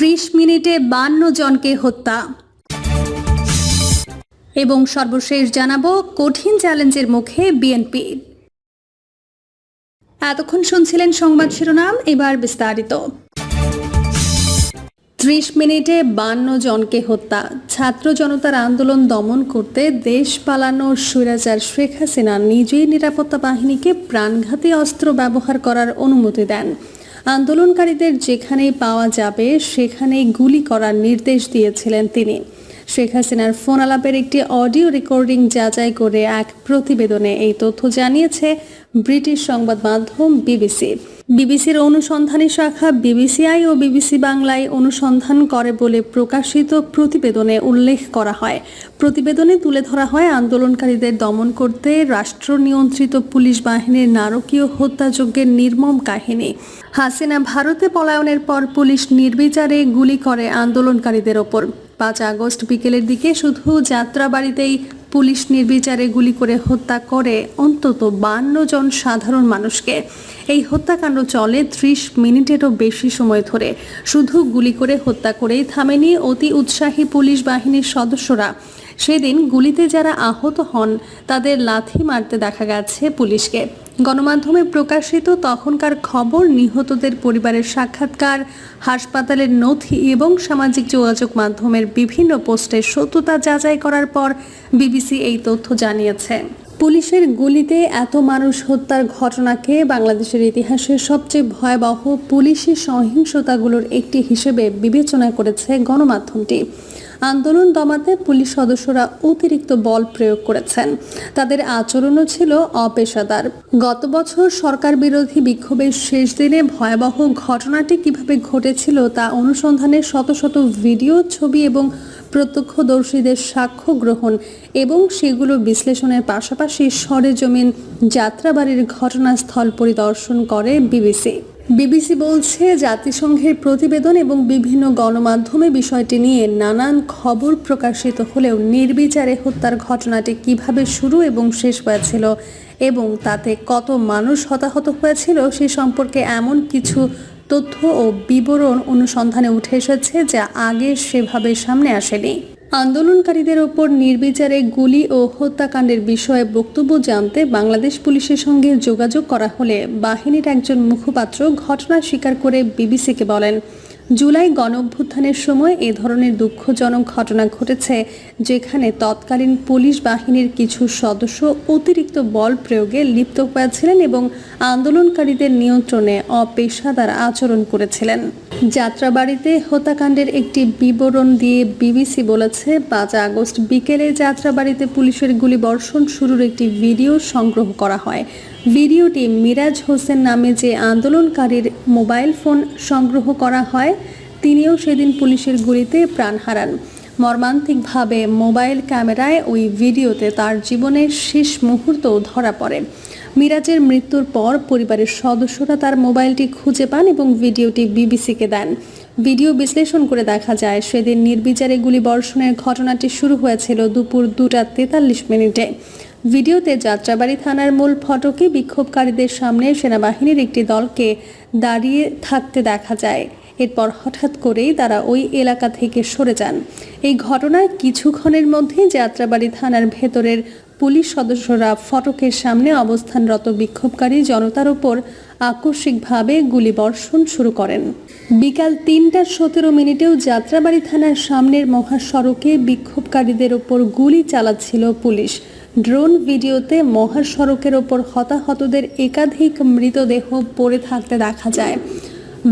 ত্রিশ মিনিটে বান্ন জনকে হত্যা। এবং সর্বশেষ জানাব, কঠিন চ্যালেঞ্জের মুখে বিএনপি। এতক্ষণ শুনছিলেন সংবাদ শিরোনাম, এবার বিস্তারিত। ত্রিশ মিনিটে বান্ন জনকে হত্যা। ছাত্র জনতার আন্দোলন দমন করতে দেশ পালানো স্বৈরাচার শেখ হাসিনা নিজেই নিরাপত্তা বাহিনীকে প্রাণঘাতী অস্ত্র ব্যবহার করার অনুমতি দেন। আন্দোলনকারীদের যেখানেই পাওয়া যাবে সেখানেই গুলি করার নির্দেশ দিয়েছিলেন তিনি। শেখ হাসিনার ফোন আলাপের একটি অডিও রেকর্ডিং যাচাই করে এক প্রতিবেদনে এই তথ্য জানিয়েছে ব্রিটিশ সংবাদ মাধ্যম বিবিসি। বিবিসির অনুসন্ধানী শাখা বিবিসিআই ও বিবিসি বাংলায় অনুসন্ধান করে বলে প্রকাশিত প্রতিবেদনে উল্লেখ করা হয়। প্রতিবেদনে তুলে ধরা হয় আন্দোলনকারীদের দমন করতে রাষ্ট্র নিয়ন্ত্রিত পুলিশ বাহিনীর নারকীয় হত্যাযজ্ঞের নির্মম কাহিনী। হাসিনা ভারতে পলায়নের পর পুলিশ নির্বিচারে গুলি করে আন্দোলনকারীদের ওপর। পাঁচ আগস্ট বিকেলের দিকে শুধু যাত্রাবাড়িতেই পুলিশ নির্বিচারে গুলি করে হত্যা করে অন্তত বান্ন জন সাধারণ মানুষকে। এই হত্যাকাণ্ড চলে ত্রিশ মিনিটেরও বেশি সময় ধরে। শুধু গুলি করে হত্যা করেই থামেনি অতি উৎসাহী পুলিশ বাহিনীর সদস্যরা। সেদিন গুলিতে যারা আহত হন, তাদের লাথি মারতে দেখা গেছে পুলিশকে। গণমাধ্যমে প্রকাশিত তখনকার খবর, নিহতদের পরিবারের সাক্ষাৎকার, হাসপাতালের নথি এবং সামাজিক যোগাযোগ মাধ্যমের বিভিন্ন পোস্টের সত্যতা যাচাই করার পর বিবিসি এই তথ্য জানিয়েছে। পুলিশের গুলিতে এত মানুষ হত্যার ঘটনাকে বাংলাদেশের ইতিহাসের সবচেয়ে ভয়াবহ পুলিশি সহিংসতাগুলোর একটি হিসেবে বিবেচনা করেছে গণমাধ্যমটি। আন্দোলন দমাতে পুলিশ সদস্যরা অতিরিক্ত বল প্রয়োগ করেছেন। তাদের আচরণও ছিল অপেশাদার। গত বছর সরকার বিরোধী বিক্ষোভের শেষ দিনে ভয়াবহ ঘটনাটি কীভাবে ঘটেছিল তা অনুসন্ধানে শত শত ভিডিও, ছবি এবং প্রত্যক্ষদর্শীদের সাক্ষ্য গ্রহণ এবং সেগুলো বিশ্লেষণের পাশাপাশি সরেজমিন যাত্রাবাড়ির ঘটনাস্থল পরিদর্শন করে বিবিসি। বিবিসি বলছে, জাতিসংঘের প্রতিবেদন এবং বিভিন্ন গণমাধ্যমে বিষয়টি নিয়ে নানান খবর প্রকাশিত হলেও নির্বিচারে হত্যার ঘটনাটি কীভাবে শুরু এবং শেষ হয়েছিল এবং তাতে কত মানুষ হতাহত হয়েছিল সে সম্পর্কে এমন কিছু তথ্য ও বিবরণ অনুসন্ধানে উঠে এসেছে যা আগে সেভাবে সামনে আসেনি। আন্দোলনকারীদের ওপর নির্বিচারে গুলি ও হত্যাকাণ্ডের বিষয়ে বক্তব্য জানতে বাংলাদেশ পুলিশের সঙ্গে যোগাযোগ করা হলে বাহিনীর একজন মুখপাত্র ঘটনা স্বীকার করে বিবিসিকে বলেন। জুলাই গণ অভ্যুত্থানের সময় এ ধরনের দুঃখজনক ঘটনা ঘটেছে, যেখানে তৎকালীন পুলিশ বাহিনীর কিছু সদস্য অতিরিক্ত বল প্রয়োগে লিপ্ত হয়েছিলেন এবং আন্দোলনকারীদের নিয়ন্ত্রণে অপেশাদার আচরণ করেছিলেন। যাত্রাবাড়িতে হত্যাকাণ্ডের একটি বিবরণ দিয়ে বিবিসি বলেছে, পাঁচ আগস্ট বিকেলে যাত্রাবাড়িতে পুলিশের গুলিবর্ষণ শুরুর একটি ভিডিও সংগ্রহ করা হয়। ভিডিওটি মিরাজ হোসেন নামে যে আন্দোলনকারীর মোবাইল ফোন সংগ্রহ করা হয়, তিনিও সেদিন পুলিশের গুলিতে প্রাণ হারান। মর্মান্তিকভাবে মোবাইল ক্যামেরায় ওই ভিডিওতে তার জীবনের শেষ মুহূর্ত ধরা পড়ে। মিরাজের মৃত্যুর পর পরিবারের সদস্যরা তার মোবাইলটি খুঁজে পান এবং ভিডিওটি বিবিসিকে দেন। ভিডিও বিশ্লেষণ করে দেখা যায়, সেদিন নির্বিচারে গুলি বর্ষণের ঘটনাটি শুরু হয়েছিল দুপুর দুটা তেতাল্লিশ মিনিটে। ভিডিওতে যাত্রাবাড়ি থানার মূল ফটকে বিক্ষোভকারীদের সামনে সেনাবাহিনীর একটি দলকে দাঁড়িয়ে থাকতে দেখা যায়। এরপর হঠাৎ করেই তারা ওই এলাকা থেকে সরে যান। এই ঘটনার কিছুক্ষণের মধ্যেই যাত্রাবাড়ি থানার ভেতরের পুলিশ সদস্যরা ফটকের সামনে অবস্থানরত বিক্ষোভকারী জনতার ওপর আকস্মিকভাবে গুলিবর্ষণ শুরু করেন। বিকাল তিনটা সতেরো মিনিটেও যাত্রাবাড়ি থানার সামনের মহাসড়কে বিক্ষোভকারীদের ওপর গুলি চালাচ্ছিল পুলিশ। ড্রোন ভিডিওতে মহাসড়কের ওপর হতাহতদের একাধিক মৃতদেহ পড়ে থাকতে দেখা যায়।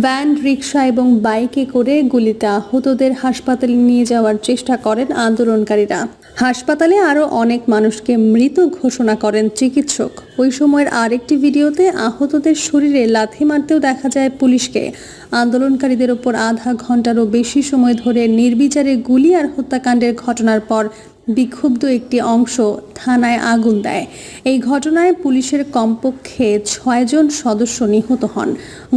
ভ্যান রিক্সা এবং বাইকে করে গুলিতে আহতদের হাসপাতালে নিয়ে যাওয়ার চেষ্টা করেন আন্দোলনকারীরা। হাসপাতালে আরও অনেক মানুষকে মৃত ঘোষণা করেন চিকিৎসক। ওই সময়ের আরেকটি ভিডিওতে আহতদের শরীরে লাথি মারতেও দেখা যায় পুলিশকে। আন্দোলনকারীদের ওপর আধা ঘন্টারও বেশি সময় ধরে নির্বিচারে গুলি আর হত্যাকাণ্ডের ঘটনার পর বিক্ষুব্ধ একটি অংশ থানায় আগুন দেয়। এই ঘটনায় পুলিশের কমপক্ষে ছয়জন সদস্য নিহত হন।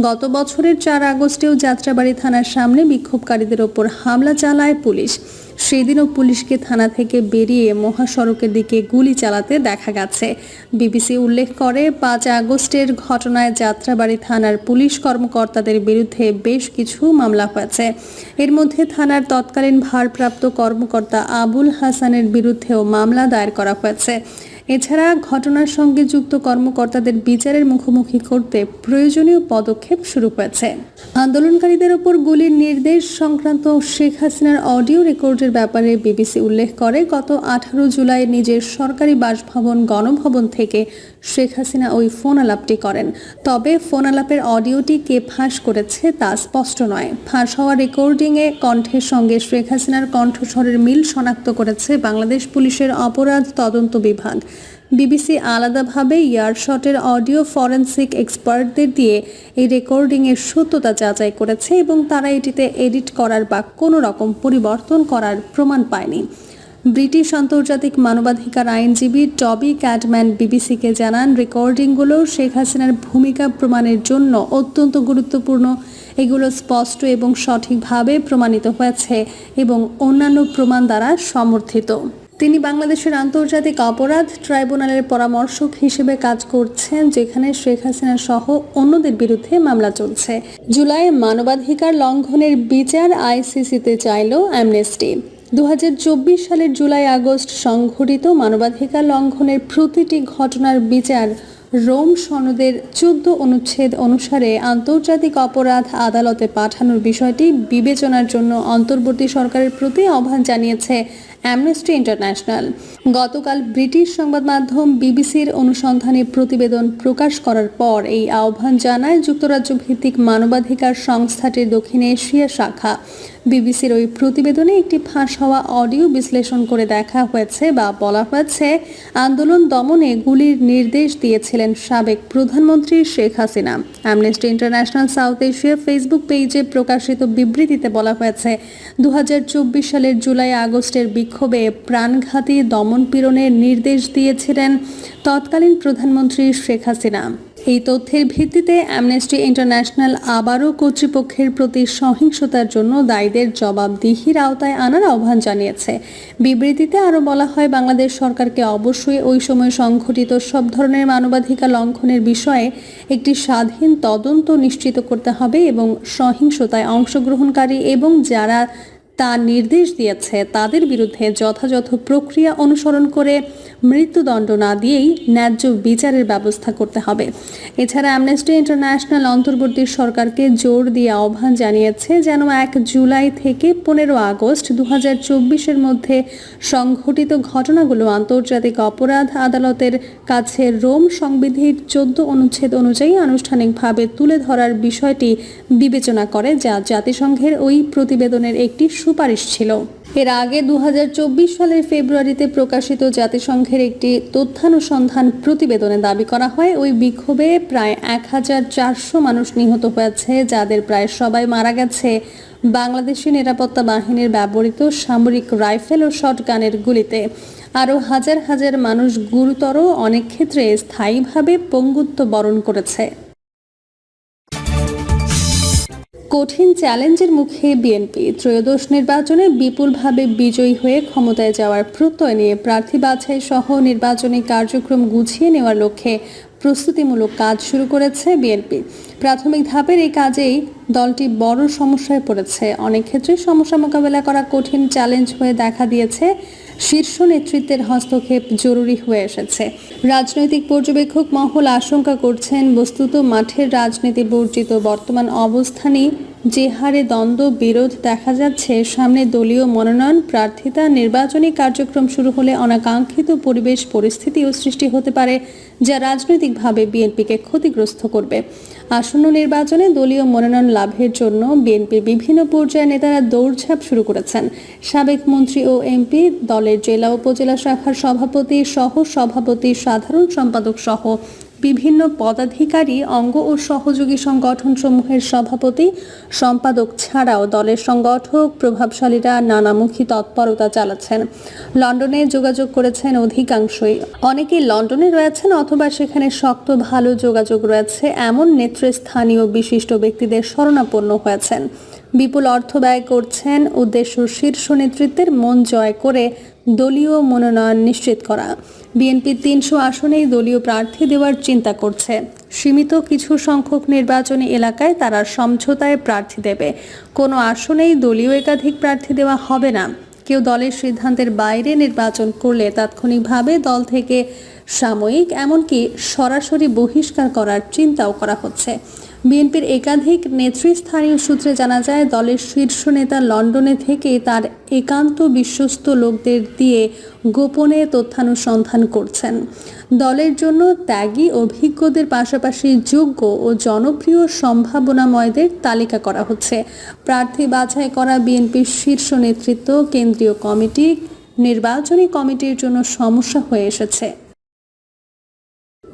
গত বছরের চার আগস্টেও যাত্রাবাড়ি থানার সামনে বিক্ষোভকারীদের ওপর হামলা চালায় পুলিশ। সেদিনও পুলিশকে থানা থেকে বেরিয়ে মহাসড়কের দিকে গুলি চালাতে দেখা গেছে। বিবিসি উল্লেখ করে, পাঁচ আগস্টের ঘটনায় যাত্রাবাড়ি থানার পুলিশ কর্মকর্তাদের বিরুদ্ধে বেশ কিছু মামলা হয়েছে। এর মধ্যে থানার তৎকালীন ভারপ্রাপ্ত কর্মকর্তা আবুল হাসানের বিরুদ্ধেও মামলা দায়ের করা হয়েছে। এছাড়া ঘটনার সঙ্গে যুক্ত কর্মকর্তাদের বিচারের মুখোমুখি করতে প্রয়োজনীয় পদক্ষেপ শুরু হয়েছে আন্দোলনকারীদের ওপর গুলির নির্দেশ সংক্রান্ত শেখ হাসিনার অডিও রেকর্ডের ব্যাপারে বিবিসি উল্লেখ করে, গত আঠারো জুলাই নিজের সরকারি বাসভবন গণভবন থেকে শেখ হাসিনা ওই ফোন আলাপটি করেন। তবে ফোন আলাপের অডিওটি কে ফাঁস করেছে তা স্পষ্ট নয়। ফাঁস হওয়া রেকর্ডিংয়ে কণ্ঠের সঙ্গে শেখ হাসিনার কণ্ঠস্বরের মিল শনাক্ত করেছে বাংলাদেশ পুলিশের অপরাধ তদন্ত বিভাগ। বিবিসি আলাদাভাবে ইয়ারশটের অডিও ফরেন্সিক এক্সপার্টদের দিয়ে এই রেকর্ডিংয়ের সত্যতা যাচাই করেছে এবং তারা এটিতে এডিট করার বা কোনো রকম পরিবর্তন করার প্রমাণ পায়নি। ব্রিটিশ আন্তর্জাতিক মানবাধিকার আইনজীবী টবি ক্যাটম্যান বিবিসিকে জানান, রেকর্ডিংগুলো শেখ হাসিনার ভূমিকা প্রমাণের জন্য অত্যন্ত গুরুত্বপূর্ণ। এগুলো স্পষ্ট এবং সঠিকভাবে প্রমাণিত হয়েছে এবং অন্যান্য প্রমাণ দ্বারা সমর্থিত। তিনি বাংলাদেশের আন্তর্জাতিক অপরাধ ট্রাইব্যুনালের পরামর্শক হিসেবে কাজ করছেন, যেখানে শেখ হাসিনা সহ অন্যদের বিরুদ্ধে মামলা চলছে। জুলাই মানবাধিকার লঙ্ঘনের বিচার আইসিসিতে চাইল অ্যামনেস্টি। দুহাজার চব্বিশ সালের জুলাই আগস্ট সংঘটিত মানবাধিকার লঙ্ঘনের প্রতিটি ঘটনার বিচার রোম সনদের চোদ্দ অনুচ্ছেদ অনুসারে আন্তর্জাতিক অপরাধ আদালতে পাঠানোর বিষয়টি বিবেচনার জন্য অন্তর্বর্তী সরকারের প্রতি আহ্বান জানিয়েছে অ্যামনেস্টি ইন্টারন্যাশনাল গতকাল ব্রিটিশ সংবাদ মাধ্যম বিবিসির অনুসন্ধানে প্রতিবেদন প্রকাশ করার পর এই আহ্বান জানায় যুক্তরাজ্য ভিত্তিক মানবাধিকার সংস্থাটির দক্ষিণ এশিয়া শাখা। বিবিসির ওই প্রতিবেদনে একটি ফাঁস হওয়া অডিও বিশ্লেষণ করে দেখা হয়েছে বা বলা হয়েছে, আন্দোলন দমনে গুলির নির্দেশ দিয়েছিলেন সাবেক প্রধানমন্ত্রী Sheikh Hasina. Amnesty International South Asia Facebook পেজে প্রকাশিত বিবৃতিতে বলা হয়েছে দু হাজার চব্বিশ সালের জুলাই আগস্টের বিক্ষোভে প্রাণঘাতী দমন পীড়নের নির্দেশ দিয়েছিলেন তৎকালীন প্রধানমন্ত্রী শেখ হাসিনা। এই তথ্যের ভিত্তিতে অ্যামনেস্টি ইন্টারন্যাশনাল আবারও কর্তৃপক্ষের প্রতি সহিংসতার জন্য দায়ীদের জবাবদিহির আওতায় আনার আহ্বান জানিয়েছে। বিবৃতিতে আরও বলা হয়, বাংলাদেশ সরকারকে অবশ্যই ওই সময় সংঘটিত সব ধরনের মানবাধিকার লঙ্ঘনের বিষয়ে একটি স্বাধীন তদন্ত নিশ্চিত করতে হবে এবং সহিংসতায় অংশগ্রহণকারী এবং যারা তা নির্দেশ দিয়েছে তাদের বিরুদ্ধে যথাযথ প্রক্রিয়া অনুসরণ করে মৃত্যুদণ্ড না দিয়েই ন্যায্য বিচারের ব্যবস্থা করতে হবে। এছাড়া অ্যামনেস্টি ইন্টারন্যাশনাল অন্তর্বর্তী সরকারকে জোর দিয়ে আহ্বান জানিয়েছে যেন এক জুলাই থেকে পনেরো আগস্ট দু হাজার চব্বিশের মধ্যে সংঘটিত ঘটনাগুলো আন্তর্জাতিক অপরাধ আদালতের কাছে রোম সংবিধির চোদ্দ অনুচ্ছেদ অনুযায়ী আনুষ্ঠানিকভাবে তুলে ধরার বিষয়টি বিবেচনা করে যা জাতিসংঘের ওই প্রতিবেদনের একটি সুপারিশ ছিল। এর আগে দু হাজার চব্বিশ সালের ফেব্রুয়ারিতে প্রকাশিত জাতিসংঘের একটি তথ্যানুসন্ধান প্রতিবেদনে দাবি করা হয়, ওই বিক্ষোভে প্রায় এক হাজার চারশো মানুষ নিহত হয়েছে, যাদের প্রায় সবাই মারা গেছে। বাংলাদেশি নিরাপত্তা বাহিনীর ব্যবহৃত সামরিক রাইফেল ও শটগানের গুলিতে আরও হাজার হাজার মানুষ গুরুতর অনেক ক্ষেত্রে স্থায়ীভাবে পঙ্গুত্ব বরণ করেছে। কঠিন চ্যালেঞ্জের মুখে বিএনপি ত্রয়োদশ নির্বাচনে বিপুলভাবে বিজয়ী হয়ে ক্ষমতায় যাওয়ার প্রত্যয় নিয়ে প্রার্থী বাছাই সহ নির্বাচনী কার্যক্রম গুছিয়ে নেওয়ার লক্ষ্যে প্রস্তুতিমূলক কাজ শুরু করেছে বিএনপি। প্রাথমিক ধাপের এই কাজেই দলটি বড় সমস্যায় পড়েছে। অনেক ক্ষেত্রে সমস্যা মোকাবেলা করা কঠিন চ্যালেঞ্জ হয়ে দেখা দিয়েছে। শীর্ষ নেতৃত্বের হস্তক্ষেপ জরুরি হয়ে এসেছে। রাজনৈতিক পর্যবেক্ষক মহল আশঙ্কা করছেন, বস্তুত মাঠের রাজনীতি বর্জিত বর্তমান অবস্থানই যে হারে দ্বন্দ্ব, বিরোধ দেখা যাচ্ছে। সামনে দলীয় মনোনয়ন, প্রার্থিতা, নির্বাচনী কার্যক্রম শুরু হলে অনাকাঙ্ক্ষিত পরিবেশ পরিস্থিতিও সৃষ্টি হতে পারে, যা রাজনৈতিকভাবে বিএনপিকে ক্ষতিগ্রস্ত করবে। আসন্ন নির্বাচনে দলীয় মনোনয়ন লাভের জন্য বিএনপি বিভিন্ন পর্যায়ের নেতারা দৌড়ঝাঁপ শুরু করেছেন। সাবেক মন্ত্রী ও এমপি, দলের জেলা উপজেলা শাখার সভাপতি সহ সভাপতি, সাধারণ সম্পাদক সহ বিভিন্ন পদাধিকারী, অঙ্গ ও সহযোগী সংগঠনসমূহের সভাপতি, সম্পাদক ছাড়াও দলের সংগঠক, প্রভাবশালীরা নানামুখী তৎপরতা চালাচ্ছেন। লন্ডনে যোগাযোগ করেছেন অধিকাংশই। অনেকেই লন্ডনে রয়েছেন অথবা সেখানে শক্ত ভালো যোগাযোগ রয়েছে, এমন নেতৃস্থানীয় বিশিষ্ট ব্যক্তিদের শরণাপন্ন হয়েছেন। বিপুল অর্থ ব্যয় করছেন উদ্দেশ্য শীর্ষ নেতৃত্বের মন জয় করে দলীয় মনোনয়ন নিশ্চিত করা। বিএনপি তিনশো আসনেই দলীয় প্রার্থী দেওয়ার চিন্তা করছে। সীমিত কিছু সংখ্যক নির্বাচনী এলাকায় তারা সমঝোতায় প্রার্থী দেবে। কোনো আসনেই দলীয় একাধিক প্রার্থী দেওয়া হবে না। কেউ দলের সিদ্ধান্তের বাইরে নির্বাচন করলে তাৎক্ষণিকভাবে দল থেকে সাময়িক, এমনকি সরাসরি বহিষ্কার করার চিন্তাও করা হচ্ছে। বিএনপির একাধিক নেতৃস্থানীয় সূত্রে জানা যায়, দলের শীর্ষ নেতা লন্ডনে থেকে তার একান্ত বিশ্বস্ত লোকদের দিয়ে গোপনে তথ্যানুসন্ধান করছেন। দলের জন্য ত্যাগী অভিজ্ঞদের পাশাপাশি যোগ্য ও জনপ্রিয় সম্ভাবনাময়দের তালিকা করা হচ্ছে। প্রার্থী বাছাই করা বিএনপির শীর্ষ নেতৃত্ব কেন্দ্রীয় কমিটি, নির্বাচনী কমিটির জন্য সমস্যা হয়ে এসেছে।